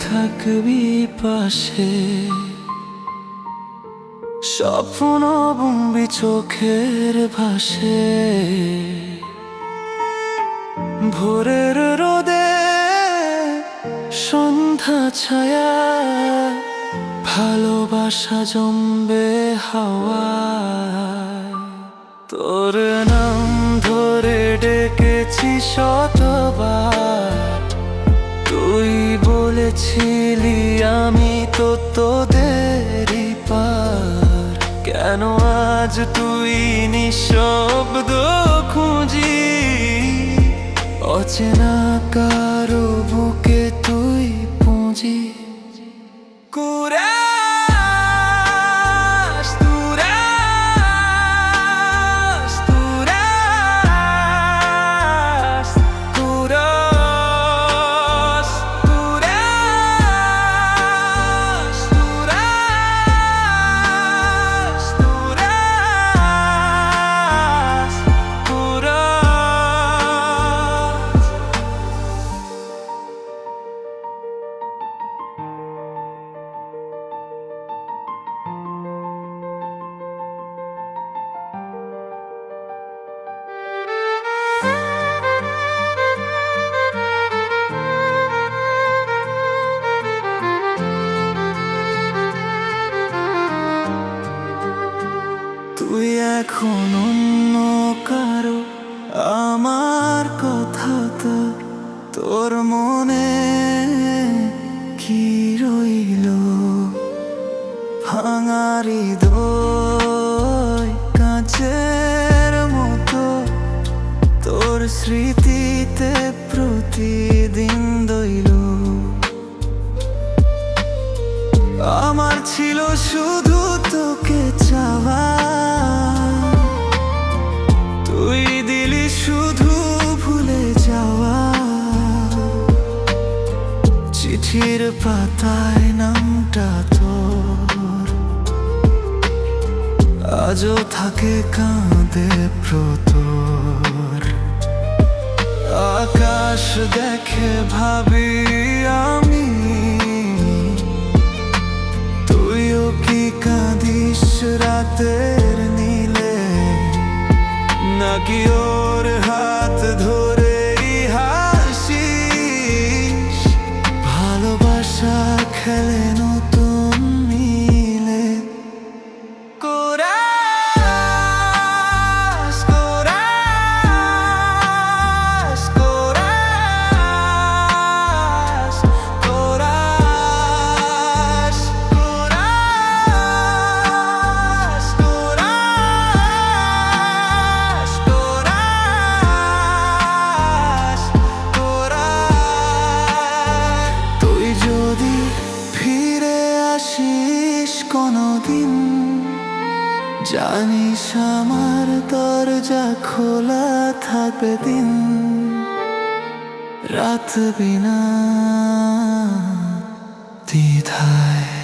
থাকবি পাশে। স্বপ্ন বুম্বি চোখের ভাসে। ভোরের রোদে সন্ধ্যা ছায়া, ভালোবাসা জমবে হাওয়া। তোর নাম ধরে ডেকেছি শতবার। বলেছিলি আমি তো তোদেরই পার। কেন আজ তুই নিঃশব্দ খুঁজি অচেনা কারও বুকে তুই পুঁজি এখন অন্য কারও আমার কথা তো তোর মনে কি রইল? ভাঙারি দই কাঁচের মতো তোর স্মৃতিতে প্রতিদিন দইল। আমার ছিল শুধু তোকে চাওয়া। তুই দিলি শুধু ভুলে যাওয়া। চিঠির পাতায় নামটা তোর। আজও থাকে কাঁদে প্রতর। আকাশ দেখে ভাবি আমি। তুইও কি কাঁদিস নীলে like you জানিস আমার দরজা খোলা থাকবে দিন রাত বিনা দ্বিধায়।